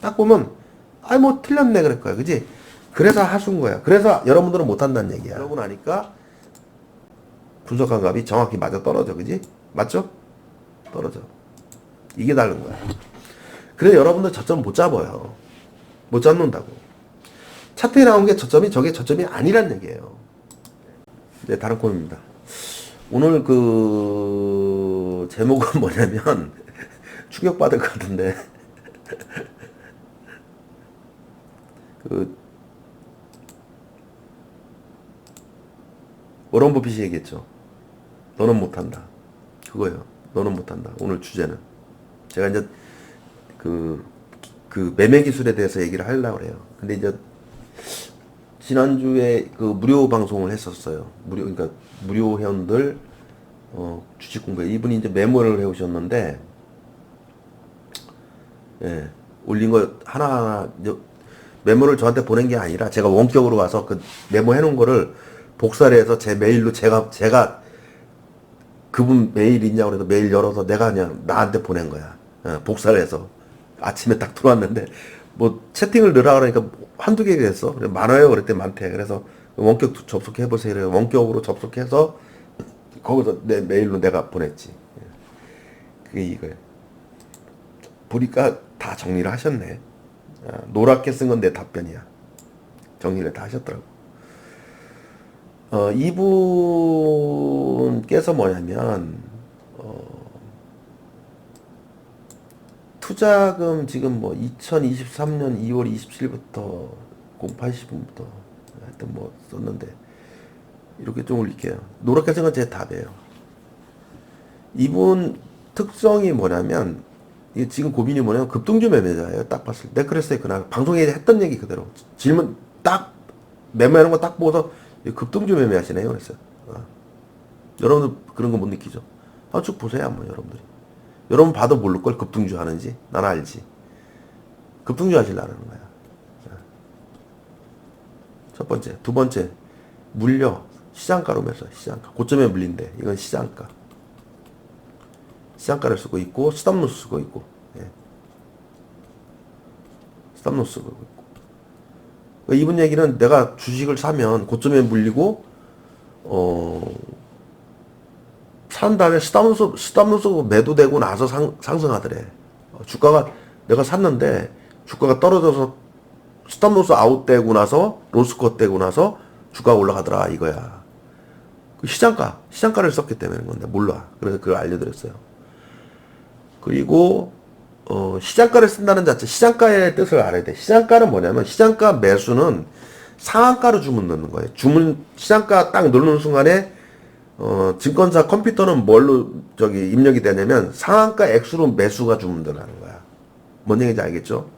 딱 보면 아이 뭐 틀렸네 그럴 거야. 그지? 그래서 하수인 거야. 그래서 여러분들은 못한다는 얘기야. 그러고 나니까 분석한 값이 정확히 맞아 떨어져. 그지? 맞죠? 떨어져. 이게 다른 거야. 그래서 여러분들 저점 못 잡아요. 못 잡는다고. 차트에 나온 게 저점이 저게 저점이 아니란 얘기예요. 네 다른 코너입니다. 오늘 그 제목은 뭐냐면 충격받을 것 같은데 그 워런 버핏이 얘기했죠. 너는 못한다. 그거예요. 너는 못한다. 오늘 주제는 제가 이제 그, 그 매매 기술에 대해서 얘기를 하려고 그래요. 근데 이제 지난주에 그 무료 방송을 했었어요. 무료 그러니까 무료 회원들 어, 주식 공부에 이분이 이제 메모를 해 오셨는데 예, 올린 거 하나하나 메모를 저한테 보낸 게 아니라 제가 원격으로 와서 그 메모 해놓은 거를 복사를 해서 제 메일로 제가 제가 그분 메일 있냐고 그래서 메일 열어서 내가 그냥 나한테 보낸 거야. 예, 복사를 해서 아침에 딱 들어왔는데 뭐 채팅을 넣으라 그러니까 한두 개 됐어. 그래 많아요. 그랬더니 많대. 그래서 원격 접속해 보세요. 그래 원격으로 접속해서 거기서 내 메일로 내가 보냈지. 예. 그게 이거예요. 보니까 다 정리를 하셨네. 아, 노랗게 쓴건내 답변이야. 정리를 다 하셨더라고. 어, 이분께서 뭐냐면, 어, 투자금 지금 뭐 2023년 2월 27일부터 08시분부터 하여튼 뭐 썼는데, 이렇게 좀 올릴게요. 노랗게 쓴 건 제 답이에요. 이분 특성이 뭐냐면, 이게 지금 고민이 뭐냐면 급등주 매매자예요. 딱 봤을 때. 그랬어요. 그날 방송에 했던 얘기 그대로. 질문 딱 매매하는 거 딱 보고서 급등주 매매하시네요. 그랬어요. 어. 여러분들 그런 거 못 느끼죠? 아, 쭉 보세요. 한번 여러분들이. 여러분 봐도 모를 걸 급등주 하는지. 난 알지. 급등주 하시려는 거야. 자. 첫 번째. 두 번째. 물려. 시장가로 매서 시장가. 고점에 물린대. 이건 시장가. 시장가를 쓰고 있고 스탑로스 쓰고 있고 예. 스탑로스 쓰고 있고 그러니까 이분 얘기는 내가 주식을 사면 고점에 물리고 어. 산 다음에 스탑로스 스탑로스 매도되고 나서 상, 상승하더래 어, 주가가 내가 샀는데 주가가 떨어져서 스탑로스 아웃되고 나서 로스컷 되고 나서 주가가 올라가더라 이거야 그 시장가 시장가를 썼기 때문에 그런 건데 몰라 그래서 그걸 알려드렸어요 그리고 어, 시장가를 쓴다는 자체, 시장가의 뜻을 알아야 돼. 시장가는 뭐냐면 시장가 매수는 상한가로 주문 넣는 거예요. 주문 시장가 딱 누르는 순간에 어, 증권사 컴퓨터는 뭘로 저기 입력이 되냐면 상한가 액수로 매수가 주문 들어가는 거야. 뭔 얘기인지 알겠죠?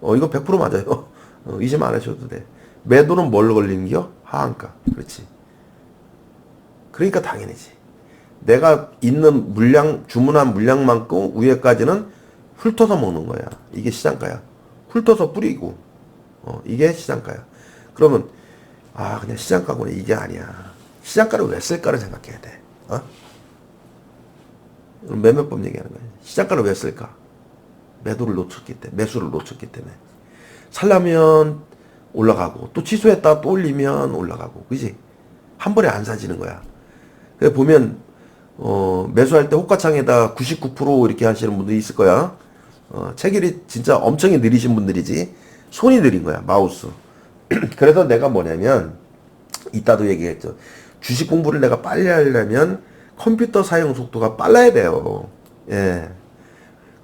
어, 이거 100% 맞아요. 어, 의심 안 하셔도 돼. 매도는 뭘로 걸리는 겨? 하한가. 그렇지. 그러니까 당연히지. 내가 있는 물량, 주문한 물량만큼 위에까지는 훑어서 먹는 거야. 이게 시장가야. 훑어서 뿌리고, 어, 이게 시장가야. 그러면, 아, 그냥 시장가구나. 이게 아니야. 시장가를 왜 쓸까를 생각해야 돼. 어? 매매법 얘기하는 거야. 시장가를 왜 쓸까? 매도를 놓쳤기 때문에, 매수를 놓쳤기 때문에. 살려면 올라가고, 또 취소했다 또 올리면 올라가고, 그지? 한 번에 안 사지는 거야. 그래 보면 어, 매수할 때 호가창에다 99% 이렇게 하시는 분들이 있을 거야. 어, 체결이 진짜 엄청 느리신 분들이지. 손이 느린 거야, 마우스. 그래서 내가 뭐냐면, 이따도 얘기했죠. 주식 공부를 내가 빨리 하려면 컴퓨터 사용 속도가 빨라야 돼요. 예.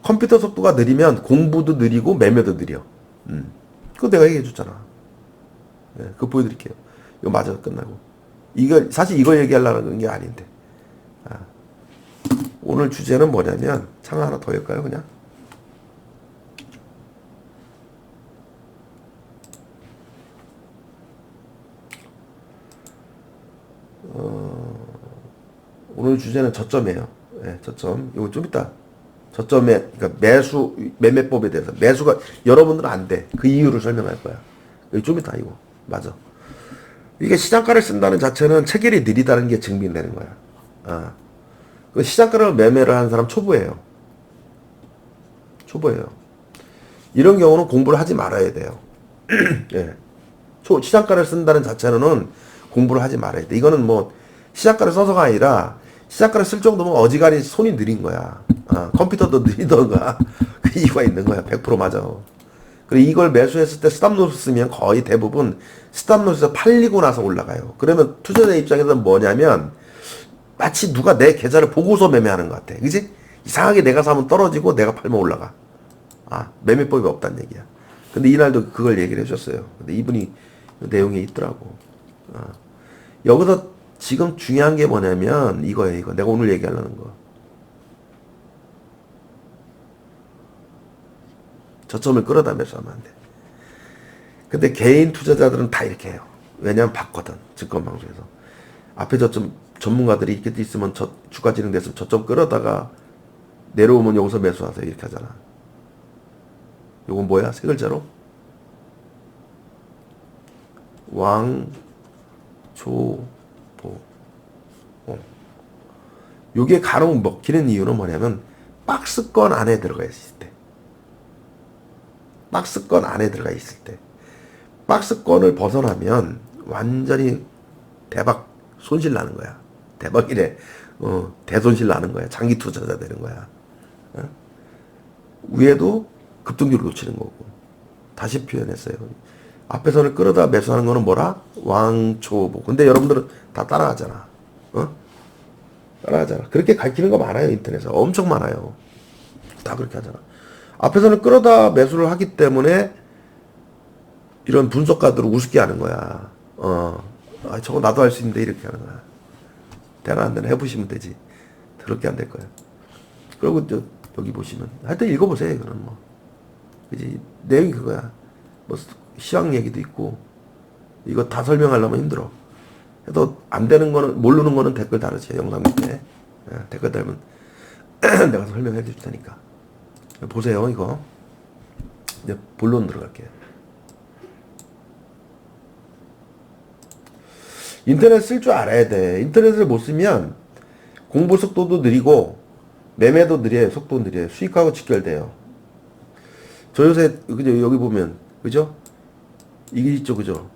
컴퓨터 속도가 느리면 공부도 느리고 매매도 느려. 음. 그거 내가 얘기해 줬잖아. 예, 그거 보여드릴게요. 이거 맞아, 끝나고. 이거, 사실 이거 얘기하려는 게 아닌데. 오늘 주제는 뭐냐면 창 하나 더 할까요 그냥? 어, 오늘 주제는 저점이에요. 네, 저점. 이거 좀 이따 저점에 그러니까 매수 매매법에 대해서 매수가 여러분들은 안 돼. 그 이유를 설명할 거야. 이거 좀 이따 이거 맞아. 이게 시장가를 쓴다는 자체는 체결이 느리다는 게 증명되는 거야. 아. 그 시장가를 매매를 하는 사람 초보예요. 초보예요. 이런 경우는 공부를 하지 말아야 돼요. 예. 초 시작가를 쓴다는 자체로는 공부를 하지 말아야 돼. 이거는 뭐 시작가를 써서가 아니라 시작가를 쓸 정도면 어지간히 손이 느린 거야. 아, 컴퓨터도 느리던가 그 이유가 있는 거야. 100% 맞아. 그리고 이걸 매수했을 때 스탑로스 쓰면 거의 대부분 스탑로스에서 팔리고 나서 올라가요. 그러면 투자자 입장에서는 뭐냐면 마치 누가 내 계좌를 보고서 매매하는 것 같아. 그지? 이상하게 내가 사면 떨어지고 내가 팔면 올라가. 아, 매매법이 없다는 얘기야. 근데 이날도 그걸 얘기를 해줬어요. 근데 이분이 내용에 있더라고. 아. 여기서 지금 중요한 게 뭐냐면 이거예요, 이거. 내가 오늘 얘기하려는 거. 저점을 끌어다 매수하면 안 돼. 근데 개인 투자자들은 다 이렇게 해요. 왜냐면 봤거든. 증권방송에서. 앞에 저점 전문가들이 이렇게 있으면 저 주가 진행됐으면 저점 끌어다가 내려오면 여기서 매수하세요. 이렇게 하잖아. 요건 뭐야? 세 글자로? 왕, 조, 보. 어. 요게 가로 먹히는 이유는 뭐냐면 박스권 안에 들어가 있을 때. 박스권 안에 들어가 있을 때. 박스권을 벗어나면 완전히 대박 손실 나는 거야. 대박이래. 어, 대손실 나는 거야. 장기 투자자 되는 거야. 어? 위에도 급등주를 놓치는 거고. 다시 표현했어요. 앞에서는 끌어다 매수하는 거는 뭐라? 왕초보. 근데 여러분들은 다 따라하잖아. 어? 따라하잖아. 그렇게 가르치는 거 많아요, 인터넷에. 엄청 많아요. 다 그렇게 하잖아. 앞에서는 끌어다 매수를 하기 때문에 이런 분석가들을 우습게 하는 거야. 어, 아, 저거 나도 할 수 있는데 이렇게 하는 거야. 되나 안 되나 해보시면 되지. 그렇게 안 될 거야. 그리고 저, 여기 보시면 하여튼 읽어보세요, 이거는 뭐. 그지 내용이 그거야. 뭐 시황 얘기도 있고 이거 다 설명하려면 힘들어. 해도 안 되는 거는 모르는 거는 댓글 달으세요 영상 밑에 예, 댓글 달면 내가 설명해 줄 테니까 보세요 이거 이제 본론 들어갈게요. 인터넷 쓸 줄 알아야 돼. 인터넷을 못 쓰면 공부 속도도 느리고 매매도 느려요. 속도 느려요. 수익하고 직결돼요. 저 요새 그죠 여기 보면 그죠? 이게 있죠 그죠?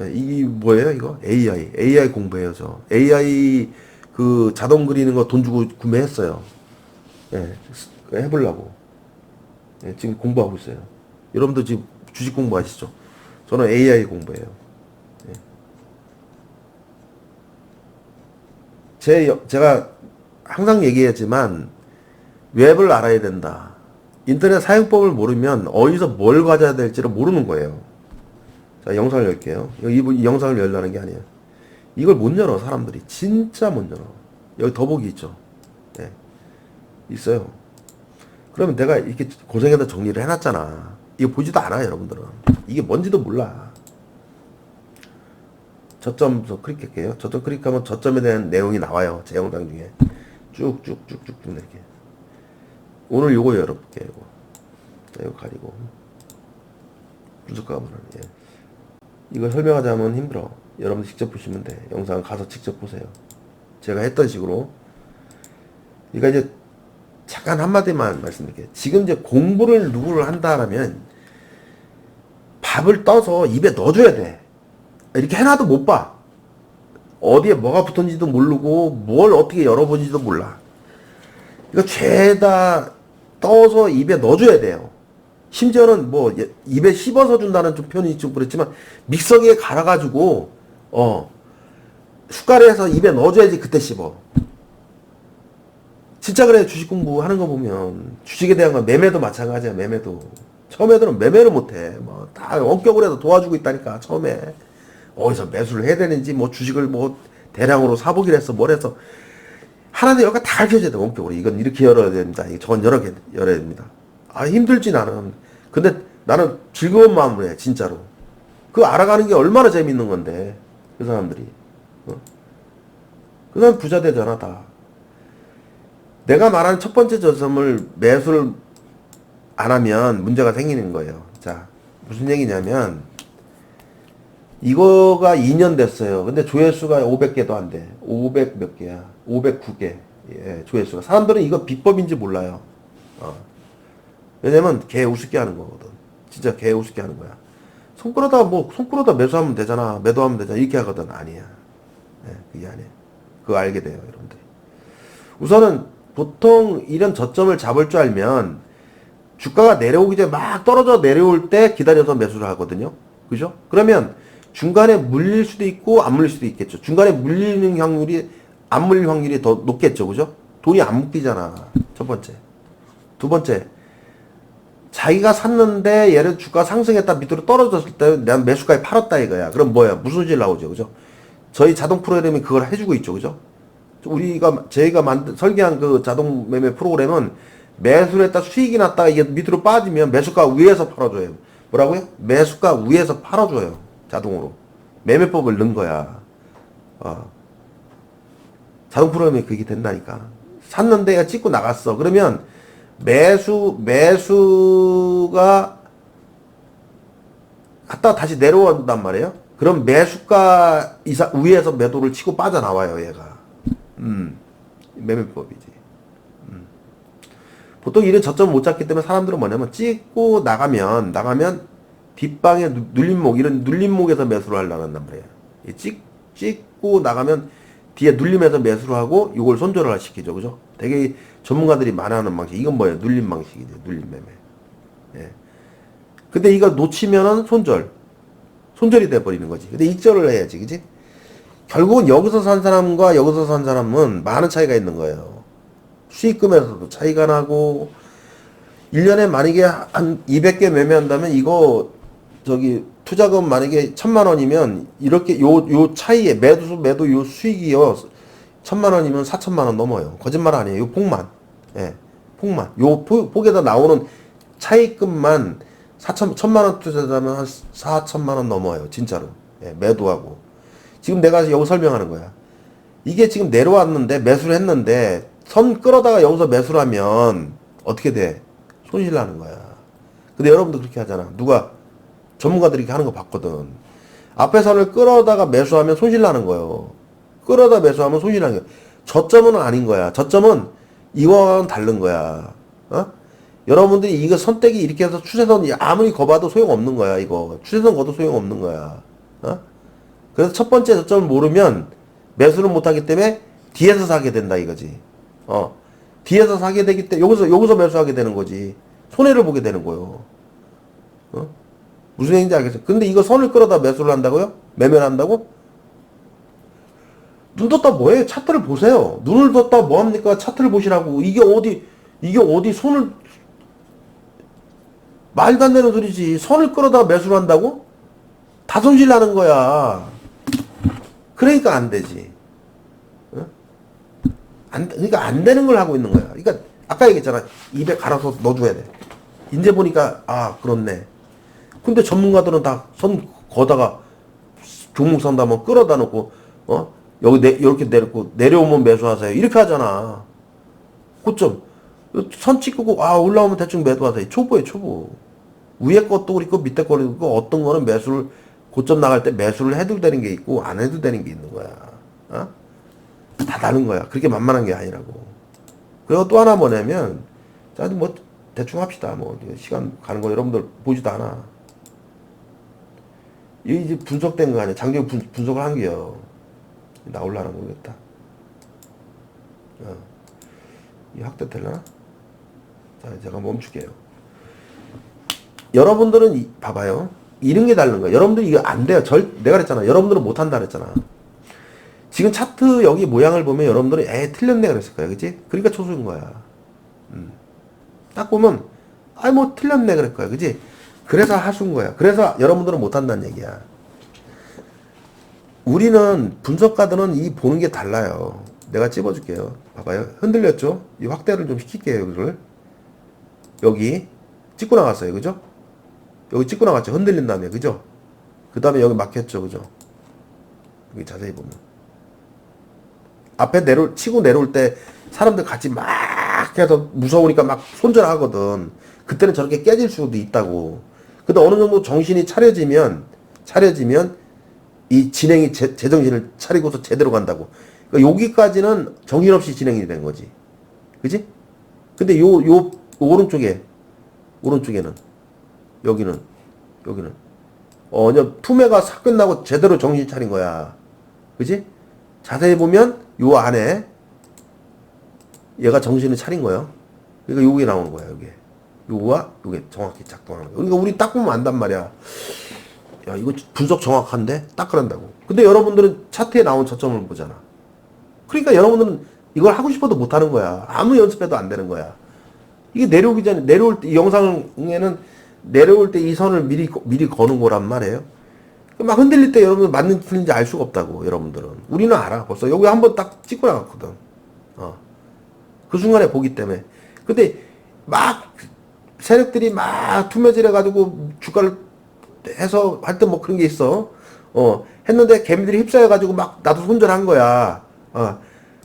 예, 이게 뭐예요 이거? AI AI 공부해요 저 AI 그 자동 그리는 거 돈 주고 구매했어요. 예, 해보려고. 예, 지금 공부하고 있어요. 여러분도 지금 주식 공부하시죠? 저는 AI 공부해요. 예. 제, 여- 제가 항상 얘기했지만 웹을 알아야 된다. 인터넷 사용법을 모르면 어디서 뭘 가져야 될지를 모르는 거예요. 자, 영상을 열게요. 이, 이 영상을 열라는 게 아니에요. 이걸 못 열어, 사람들이. 진짜 못 열어. 여기 더보기 있죠? 네. 있어요. 그러면 내가 이렇게 고생해서 정리를 해놨잖아. 이거 보지도 않아, 여러분들은. 이게 뭔지도 몰라. 저점서 클릭할게요. 저점 클릭하면 저점에 대한 내용이 나와요. 제 영상 중에. 쭉쭉쭉쭉쭉 이렇게. 오늘 요거 열어볼게요. 요거. 자, 이거 가리고. 분석가문은 예. 이거 설명하자면 힘들어. 여러분 직접 보시면 돼. 영상 가서 직접 보세요. 제가 했던 식으로. 그러니까 이제 잠깐 한마디만 말씀드릴게요. 지금 이제 공부를 누구를 한다라면 밥을 떠서 입에 넣어줘야 돼. 이렇게 해놔도 못 봐. 어디에 뭐가 붙었는지도 모르고 뭘 어떻게 열어보는지도 몰라. 이거 죄다 떠서 입에 넣어줘야 돼요. 심지어는 뭐 예- 입에 씹어서 준다는 좀 표현이 좀 그렇지만 믹서기에 갈아가지고 어 숟갈에서 입에 넣어줘야지 그때 씹어. 진짜 그래 주식 공부하는 거 보면 주식에 대한 건 매매도 마찬가지야 매매도 처음 애들은 매매를 못해 뭐 다 원격으로 해서 도와주고 있다니까 처음에 어디서 매수를 해야 되는지 뭐 주식을 뭐 대량으로 사보기로 해서 뭘 해서. 하나도 여기가 다 가르쳐줘야 돼 원격으로. 이건 이렇게 열어야 됩니다. 저건 여러 개 열어야 됩니다. 아 힘들지 나는. 근데 나는 즐거운 마음으로 해 진짜로. 그거 알아가는 게 얼마나 재밌는 건데 그 사람들이. 어? 그 사람 부자 되잖아 다. 내가 말하는 첫 번째 저점을 매수를 안 하면 문제가 생기는 거예요. 자, 무슨 얘기냐면, 이거가 2년 됐어요. 근데 조회수가 500개도 안 돼. 500 몇 개야? 509개. 예, 조회수가. 사람들은 이거 비법인지 몰라요. 어. 왜냐면 개 우습게 하는 거거든. 진짜 개 우습게 하는 거야. 손 끌어다 뭐, 손 끌어다 매수하면 되잖아. 매도하면 되잖아. 이렇게 하거든. 아니야. 예, 그게 아니야. 그거 알게 돼요, 여러분들. 우선은 보통 이런 저점을 잡을 줄 알면 주가가 내려오기 전에 막 떨어져 내려올 때 기다려서 매수를 하거든요. 그죠? 그러면 중간에 물릴 수도 있고 안 물릴 수도 있겠죠. 중간에 물리는 확률이 안 물릴 확률이 더 높겠죠. 그죠? 돈이 안 묶이잖아. 첫 번째. 두 번째. 자기가 샀는데 얘를 주가 상승했다 밑으로 떨어졌을 때 내가 매수가에 팔았다 이거야. 그럼 뭐야? 무슨 질 나오죠. 그죠? 저희 자동 프로그램이 그걸 해주고 있죠. 그죠? 우리가 저희가 만든 설계한 그 자동 매매 프로그램은 매수를 했다 수익이 났다가 이게 밑으로 빠지면 매수가 위에서 팔아줘요. 뭐라고요? 매수가 위에서 팔아줘요. 자동으로. 매매법을 넣은 거야. 어. 자동 프로그램이 그게 된다니까. 샀는데 찍고 나갔어. 그러면 매수, 매수가 갔다가 다시 내려온단 말이에요. 그럼 매수가 이사, 위에서 매도를 치고 빠져나와요, 얘가. 음, 매매법이지. 음. 보통 이런 저점 못 잡기 때문에 사람들은 뭐냐면 찍고 나가면, 나가면 뒷방에 누- 눌림목, 이런 눌림목에서 매수를 하려고 한단 말이에요. 이 찍, 찍고 나가면 뒤에 눌림에서 매수를 하고 이걸 손절을 시키죠. 그죠? 되게 전문가들이 많이 하는 방식. 이건 뭐예요? 눌림 방식이죠. 눌림 매매. 예. 근데 이거 놓치면은 손절. 손절이 돼 버리는 거지. 근데 익절을 해야지. 그지? 결국은 여기서 산 사람과 여기서 산 사람은 많은 차이가 있는 거예요. 수익금에서도 차이가 나고, 1년에 만약에 한 200개 매매한다면 이거, 저기, 투자금 만약에 천만 원이면, 이렇게 요, 요 차이에 매도, 매도 요 수익이요. 천만 원이면 4천만 원 넘어요. 거짓말 아니에요. 요 폭만. 예. 폭만. 요 폭, 폭에다 나오는 차익금만 4천, 천만 원 투자자면 한 4천만 원 넘어요. 진짜로. 예, 매도하고. 지금 내가 여기 설명하는 거야. 이게 지금 내려왔는데 매수를 했는데 선 끌어다가 여기서 매수를 하면 어떻게 돼? 손실 나는 거야. 근데 여러분도 그렇게 하잖아. 누가 전문가들이 하는 거 봤거든. 앞에 선을 끌어다가 매수하면 손실 나는 거예요. 끌어다 매수하면 손실 나는 거야. 저점은 아닌 거야. 저점은 이거와는 다른 거야. 어? 여러분들이 이거 선택이 이렇게 해서 추세선 아무리 거봐도 소용없는 거야, 이거. 추세선 거도 소용없는 거야. 어? 그래서 첫 번째 저점을 모르면 매수를 못 하기 때문에 뒤에서 사게 된다 이거지. 어. 뒤에서 사게 되기 때문에 여기서 여기서 매수하게 되는 거지. 손해를 보게 되는 거요. 어? 무슨 얘기인지 알겠어요? 근데 이거 선을 끌어다 매수를 한다고요? 매매를 한다고? 눈 떴다 뭐해요? 차트를 보세요. 눈을 떴다 뭐합니까? 차트를 보시라고. 이게 어디, 이게 어디 손을, 말도 안 되는 소리지. 선을 끌어다 매수를 한다고? 다 손실 나는 거야. 그러니까 안 되지. 어? 안, 그러니까 안 되는 걸 하고 있는 거야. 그러니까 아까 얘기했잖아. 입에 갈아서 넣어줘야 돼. 이제 보니까, 아, 그렇네. 근데 전문가들은 다선 거다가 종목 산다면 끌어다 놓고 어? 여기 내 이렇게 내렸고 내려오면 매수하세요. 이렇게 하잖아. 고점. 선 찍고 아 올라오면 대충 매도하세요. 초보에 초보. 위에 것도 그렇고 밑에 거도 그렇고 어떤 거는 매수를 고점 나갈 때 매수를 해도 되는 게 있고 안 해도 되는 게 있는 거야. 어? 다 다른 거야. 그렇게 만만한 게 아니라고. 그리고 또 하나 뭐냐면 자, 뭐 대충 합시다. 뭐 시간 가는 거 여러분들 보지도 않아 이제 분석된 거 아니야. 장기 분, 분석을 한 게요. 나올라나 모르겠다. 어. 이 확대 되려나? 자, 제가 멈출게요. 여러분들은 이, 봐봐요. 이런 게 다른 거야. 여러분들이 이거 안 돼요. 절, 내가 그랬잖아. 여러분들은 못 한다 그랬잖아. 지금 차트 여기 모양을 보면 여러분들은 에 틀렸네 그랬을 거야. 그지? 그러니까 초수인 거야. 음. 딱 보면 아이 뭐 틀렸네 그럴 거야. 그지? 그래서 하수인 거야. 그래서 여러분들은 못한다는 얘기야. 우리는 분석가들은 이 보는 게 달라요. 내가 찝어줄게요. 봐봐요. 흔들렸죠? 이 확대를 좀 시킬게요. 여기를. 여기 찍고 나갔어요. 그죠? 여기 찍고 나갔죠. 흔들린 다음에. 그죠? 그 다음에 여기 막혔죠. 그죠? 여기 자세히 보면. 앞에 내려, 치고 내려올 때 사람들 같이 막 해서 무서우니까 막 손절하거든. 그때는 저렇게 깨질 수도 있다고. 근데 어느 정도 정신이 차려지면, 차려지면 이 진행이 제, 제정신을 차리고서 제대로 간다고. 그러니까 여기까지는 정신없이 진행이 된 거지. 그지? 근데 요, 요, 오른쪽에, 오른쪽에는 여기는 여기는 어 그냥 투매가 싹 끝나고 제대로 정신 차린 거야 그지 자세히 보면 요 안에 얘가 정신을 차린 거예요 그러니까 요게 나오는 거야 요게 요거와 요게 정확히 작동하는 거야 그러니까 우리 딱 보면 안단 말이야. 야 이거 분석 정확한데? 딱 그런다고. 근데 여러분들은 차트에 나온 저점을 보잖아. 그러니까 여러분들은 이걸 하고 싶어도 못 하는 거야. 아무 연습해도 안 되는 거야. 이게 내려오기 전에 내려올 때 이 영상에는 내려올 때 이 선을 미리 거- 미리 거는 거란 말이에요. 막 흔들릴 때 여러분 맞는 틀린지 알 수가 없다고 여러분들은. 우리는 알아 벌써. 여기 한번 딱 찍고 나갔거든. 어. 그 순간에 보기 때문에. 근데 막 세력들이 막 투매질 해가지고 주가를 해서 할때뭐 그런 게 있어. 어 했는데 개미들이 휩싸여가지고 막 나도 손절한 거야. 어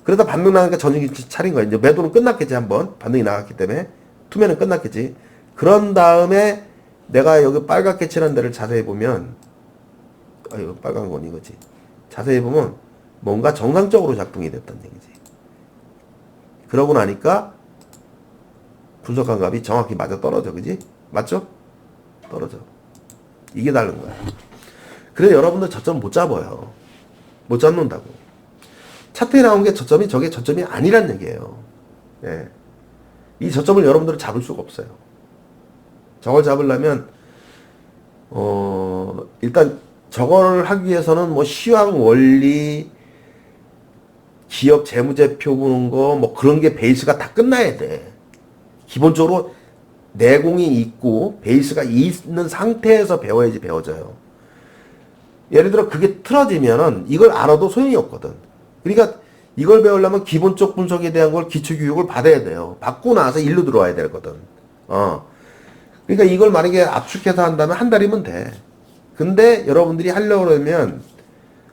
그러다 반등 나니까 전쟁이 차린 거야. 이제 매도는 끝났겠지 한번. 반등이 나갔기 때문에. 투매는 끝났겠지. 그런 다음에 내가 여기 빨갛게 칠한 데를 자세히 보면 아 이거 빨간 건 이거지. 자세히 보면 뭔가 정상적으로 작동이 됐다는 얘기지. 그러고 나니까 분석한 값이 정확히 맞아 떨어져 그지? 맞죠? 떨어져. 이게 다른 거야. 그래 여러분들 저점 못 잡아요. 못 잡는다고. 차트에 나온 게 저점이 저게 저점이 아니란 얘기예요. 예. 이 저점을 여러분들은 잡을 수가 없어요. 저걸 잡으려면 어 일단 저걸 하기 위해서는 뭐 시황 원리 기업 재무제표 보는 거 뭐 그런 게 베이스가 다 끝나야 돼 기본적으로 내공이 있고 베이스가 있는 상태에서 배워야지 배워져요. 예를 들어 그게 틀어지면은 이걸 알아도 소용이 없거든. 그러니까 이걸 배우려면 기본적 분석에 대한 걸 기초 교육을 받아야 돼요. 받고 나서 일로 들어와야 되거든. 어. 그러니까 이걸 만약에 압축해서 한다면 한 달이면 돼. 근데 여러분들이 하려고 그러면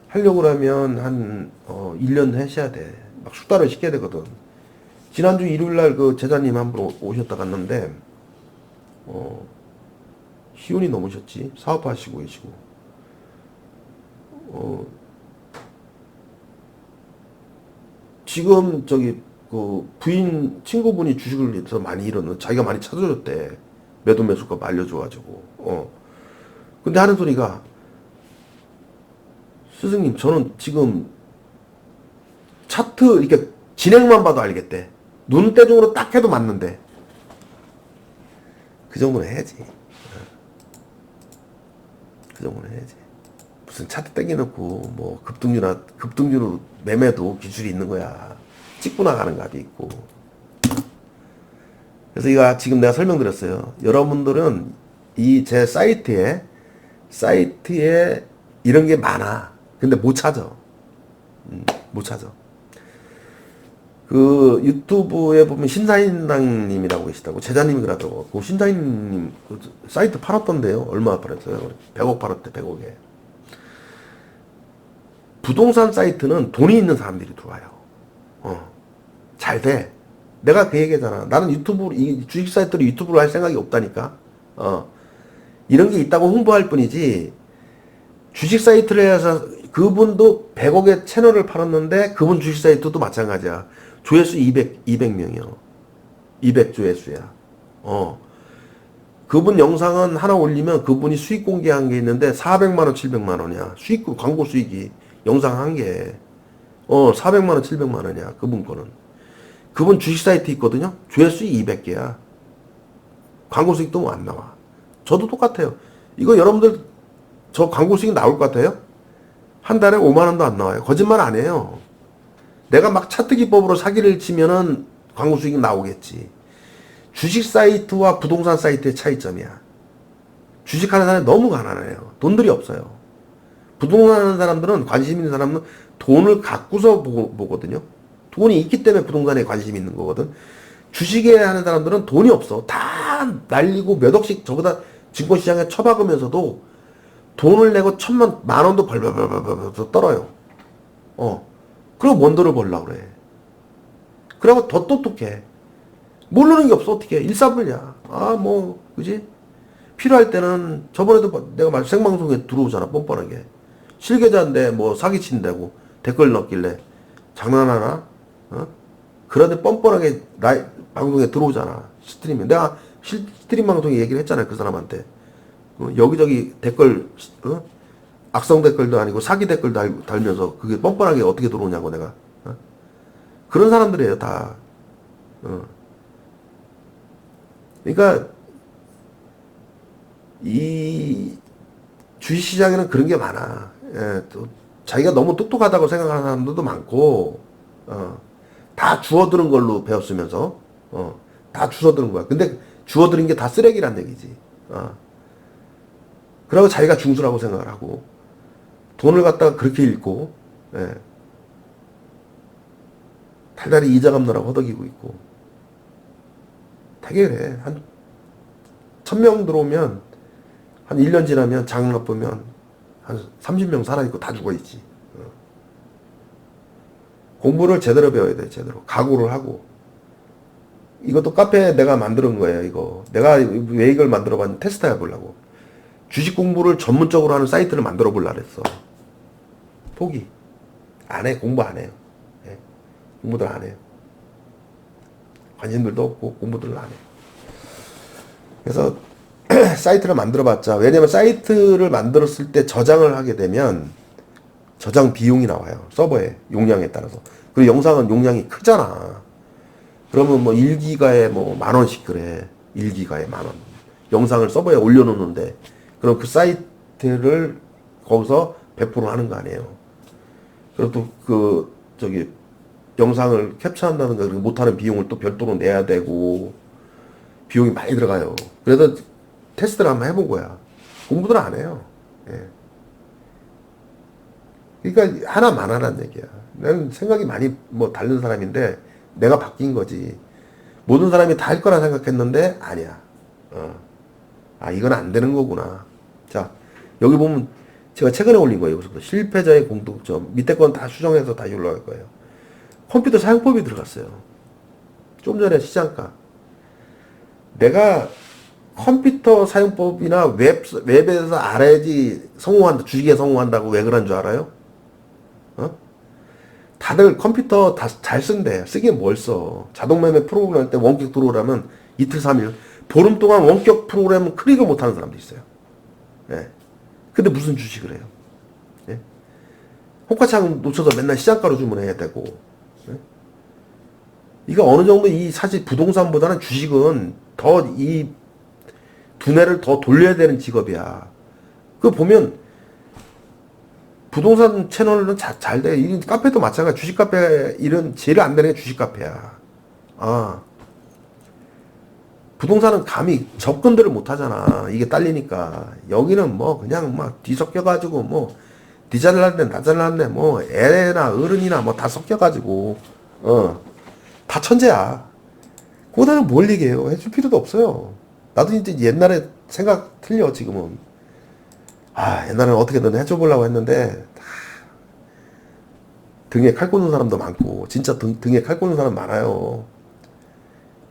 하려고 그러면 한 어, 1년 하셔야 돼. 막 숙달을 시켜야 되거든. 지난주 일요일 날 그 제자님 한 분 오셨다 갔는데 어 희운이 넘으셨지. 사업하시고 계시고. 어 지금 저기 그 부인 친구분이 주식을 해서 많이 잃었는 자기가 많이 찾아줬대. 매도 매수가 알려줘가지고. 어. 근데 하는 소리가 스승님 저는 지금 차트 이렇게 진행만 봐도 알겠대. 눈대중으로 딱 해도 맞는데. 그 정도는 해야지. 어. 그 정도는 해야지. 무슨 차트 땡겨놓고 뭐 급등주나 급등주로 매매도 기술이 있는 거야. 찍고 나가는 값이 있고. 그래서 이거 지금 내가 설명드렸어요. 여러분들은 이 제 사이트에 사이트에 이런 게 많아. 근데 못 찾아. 음, 못 찾아. 그 유튜브에 보면 신사인당님이라고 계시다고 제자님이 그러더라고. 그 신사인님 그 사이트 팔았던데요. 얼마 팔았어요? 100억 팔았대. 100억에. 부동산 사이트는 돈이 있는 사람들이 들어와요. 어. 잘 돼. 내가 그 얘기잖아. 나는 유튜브 이 주식 사이트를 유튜브로 할 생각이 없다니까. 어. 이런 게 있다고 홍보할 뿐이지. 주식 사이트를 해서 그분도 100억의 채널을 팔았는데 그분 주식 사이트도 마찬가지야. 조회수 200, 200명이요. 200 조회수야. 어. 그분 영상은 하나 올리면 그분이 수익 공개한 게 있는데 400만원, 700만원이야. 수익, 광고 수익이. 영상 한 개. 어, 400만원, 700만원이야. 그분 거는. 그분 주식 사이트 있거든요. 조회수 200개야. 광고 수익도 안 나와. 저도 똑같아요. 이거 여러분들 저 광고 수익 나올 것 같아요? 한 달에 5만 원도 안 나와요. 거짓말 안 해요. 내가 막 차트 기법으로 사기를 치면은 광고 수익이 나오겠지. 주식 사이트와 부동산 사이트의 차이점이야. 주식하는 사람이 너무 가난해요. 돈들이 없어요. 부동산 하는 사람들은 관심 있는 사람은 돈을 갖고서 보고, 보거든요. 돈이 있기 때문에 부동산에 관심이 있는 거거든. 주식에 하는 사람들은 돈이 없어. 다 날리고 몇 억씩 저보다 증권시장에 처박으면서도 돈을 내고 천만, 만 원도 벌벌벌벌벌 떨어요. 어. 뭔 돈을 벌려고 그래. 그러고 더 똑똑해. 모르는 게 없어, 어떻게. 일사불야. 아, 뭐, 그지? 필요할 때는, 저번에도 뭐 내가 말 생방송에 들어오잖아, 뻔뻔하게. 실계자인데 뭐 사기친다고 댓글 넣길래 장난하나? 어? 그런데 뻔뻔하게 라이, 방송에 들어오잖아. 스트리밍. 내가 실- 스트림 방송에 얘기를 했잖아요. 그 사람한테. 어, 여기저기 댓글, 어? 악성 댓글도 아니고 사기 댓글 달, 달면서 그게 뻔뻔하게 어떻게 들어오냐고 내가. 어? 그런 사람들이에요, 다. 어. 그러니까, 이 주식시장에는 그런 게 많아. 예, 또 자기가 너무 똑똑하다고 생각하는 사람들도 많고, 어, 다 주워드는 걸로 배웠으면서, 어, 다 주워드는 거야. 근데 주워드는 게 다 쓰레기란 얘기지. 어. 그러고 자기가 중수라고 생각을 하고, 돈을 갖다가 그렇게 잃고, 예. 달달이 이자 갚느라고 허덕이고 있고. 그래. 한, 천 명 들어오면, 한 1년 지나면 장 나쁘면, 한 30명 살아있고 다 죽어있지. 어. 공부를 제대로 배워야 돼, 제대로. 각오를 하고. 이것도 카페 내가 만드는 거예요, 이거. 내가 왜 이걸 만들어 봤냐, 테스트 해보려고. 주식 공부를 전문적으로 하는 사이트를 만들어 보려고 했어. 포기. 안 해, 공부 안 해요. 예. 공부들 안 해요. 관심들도 없고, 공부들을 안 해요. 그래서, 사이트를 만들어 봤자, 왜냐면 사이트를 만들었을 때 저장을 하게 되면, 저장 비용이 나와요. 서버에, 용량에 따라서. 그리고 영상은 용량이 크잖아. 그러면 뭐 1기가에 뭐 만 원씩 그래. 1기가에 만 원. 영상을 서버에 올려놓는데, 그럼 그 사이트를 거기서 배포를 하는 거 아니에요. 그리고 또 그, 저기, 영상을 캡처한다는 거, 못하는 비용을 또 별도로 내야 되고, 비용이 많이 들어가요. 그래서 테스트를 한번 해본 거야. 공부들 안 해요. 예. 그러니까 하나만 하라는 얘기야. 나는 생각이 많이 뭐 다른 사람인데 내가 바뀐 거지. 모든 사람이 다 할 거라 생각했는데 아니야. 어. 아 이건 안 되는 거구나. 자 여기 보면 제가 최근에 올린 거예요. 그래서 실패자의 공통점 밑에 건 다 수정해서 다시 올라갈 거예요. 컴퓨터 사용법이 들어갔어요. 좀 전에 시장가. 내가 컴퓨터 사용법이나 웹, 웹에서 알아야지 성공한다, 주식에 성공한다고 왜 그런 줄 알아요? 어? 다들 컴퓨터 다 잘 쓴대. 쓰긴 뭘 써. 자동매매 프로그램 할 때 원격 들어오라면 이틀, 삼일. 보름 동안 원격 프로그램 클릭을 못 하는 사람도 있어요. 예. 근데 무슨 주식을 해요? 예? 호가창 놓쳐서 맨날 시장가로 주문해야 되고. 예? 이거 어느 정도 이 사실 부동산보다는 주식은 더 이 두뇌를 더 돌려야 되는 직업이야. 그 보면 부동산 채널은 자, 잘 돼. 이 카페도 마찬가지. 주식 카페 일은 제일 안 되는 게 주식 카페야. 아. 부동산은 감히 접근들을 못 하잖아. 이게 딸리니까. 여기는 뭐 그냥 막 뒤섞여가지고 뭐 디잘났네, 나잘났네, 뭐 애나 어른이나 뭐 다 섞여가지고 어. 다 천재야. 그거다는 뭘 얘기해요. 해줄 필요도 없어요. 나도 이제 옛날에 생각 틀려, 지금은. 아, 옛날에는 어떻게든 해줘보려고 했는데, 다 등에 칼 꽂는 사람도 많고, 진짜 등, 등에 칼 꽂는 사람 많아요.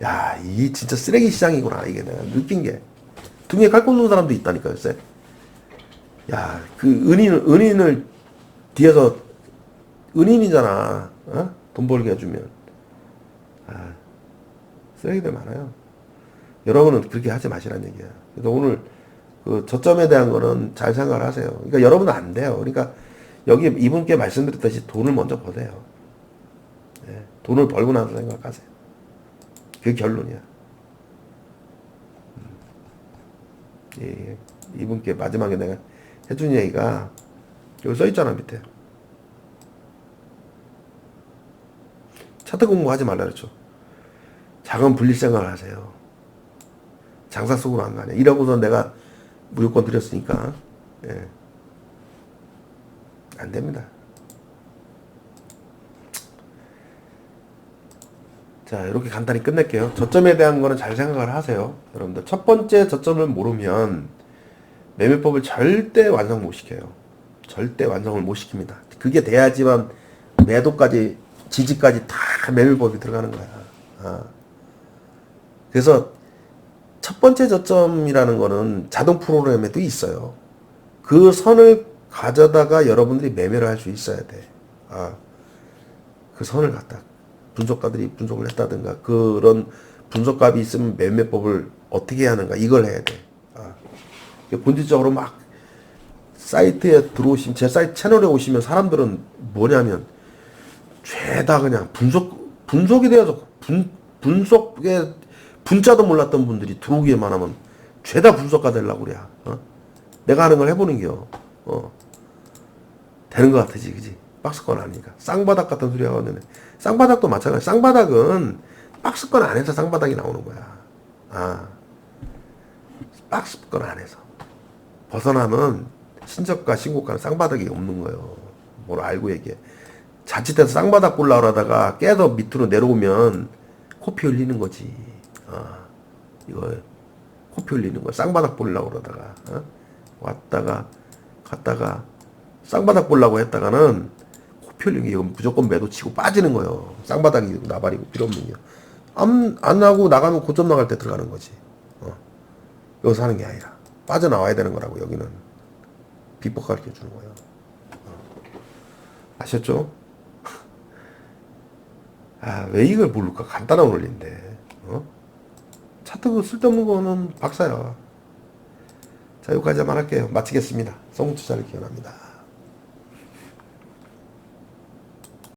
야, 이게 진짜 쓰레기 시장이구나, 이게 내가 느낀 게. 등에 칼 꽂는 사람도 있다니까요, 쎄. 야, 그 은인, 은인을 뒤에서, 은인이잖아. 어? 돈 벌게 해주면. 아, 쓰레기들 많아요. 여러분은 그렇게 하지 마시라는 얘기야. 그래서 오늘 그 저점에 대한 거는 잘 생각을 하세요. 그러니까 여러분은 안 돼요. 그러니까 여기 이분께 말씀드렸듯이 돈을 먼저 버세요. 예, 돈을 벌고 나서 생각하세요. 그게 결론이야. 음. 예, 이분께 마지막에 내가 해준 얘기가 여기 써 있잖아 밑에. 차트 공부하지 말라 그랬죠. 작은 분리 생각을 하세요. 장사 속으로 안 가냐. 이러고서 내가 무조건 드렸으니까. 예. 안 됩니다. 자, 이렇게 간단히 끝낼게요. 저점에 대한 거는 잘 생각을 하세요. 여러분들. 첫 번째 저점을 모르면 매매법을 절대 완성 못 시켜요. 절대 완성을 못 시킵니다. 그게 돼야지만 매도까지, 지지까지 다 매매법이 들어가는 거야. 아. 그래서 첫 번째 저점이라는 거는 자동 프로그램에도 있어요. 그 선을 가져다가 여러분들이 매매를 할 수 있어야 돼. 아, 그 선을 갖다 분석가들이 분석을 했다든가 그런 분석값이 있으면 매매법을 어떻게 하는가 이걸 해야 돼. 아. 본질적으로 막 사이트에 들어오시면 제 사이트 채널에 오시면 사람들은 뭐냐면 죄다 그냥 분석 분석이 되어서 분 분석에 분자도 몰랐던 분들이 들어오기만 하면 죄다 분석가 되려고 그래. 어? 내가 하는 걸 해보는 게요. 어. 되는 것 같아지, 그지? 박스권 아니니까. 쌍바닥 같은 소리 하거든. 쌍바닥도 마찬가지. 쌍바닥은 박스권 안에서 쌍바닥이 나오는 거야. 아. 박스권 안에서. 벗어나면 신적과 신고가는 쌍바닥이 없는 거예요. 뭘 알고 얘기해. 자칫해서 쌍바닥 볼라 그러다가 깨서 밑으로 내려오면 코피 흘리는 거지. 아, 이거 코피 흘리는 거야. 쌍바닥 보려고 그러다가 어? 왔다가 갔다가 쌍바닥 보려고 했다가는 코 피 흘리는 게 이건 무조건 매도 치고 빠지는 거예요. 쌍바닥이 나발이고 필요 없는 게. 안, 안 하고 나가면 고점 나갈 때 들어가는 거지. 어. 여기서 하는 게 아니라 빠져나와야 되는 거라고 여기는 비법 가르쳐 주는 거예요. 어. 아셨죠? 아, 왜 이걸 모를까? 간단한 원리인데. 어? 차트 그 쓸데없는 거는 박사야. 자, 여기까지만 할게요. 마치겠습니다. 성투자를 기원합니다.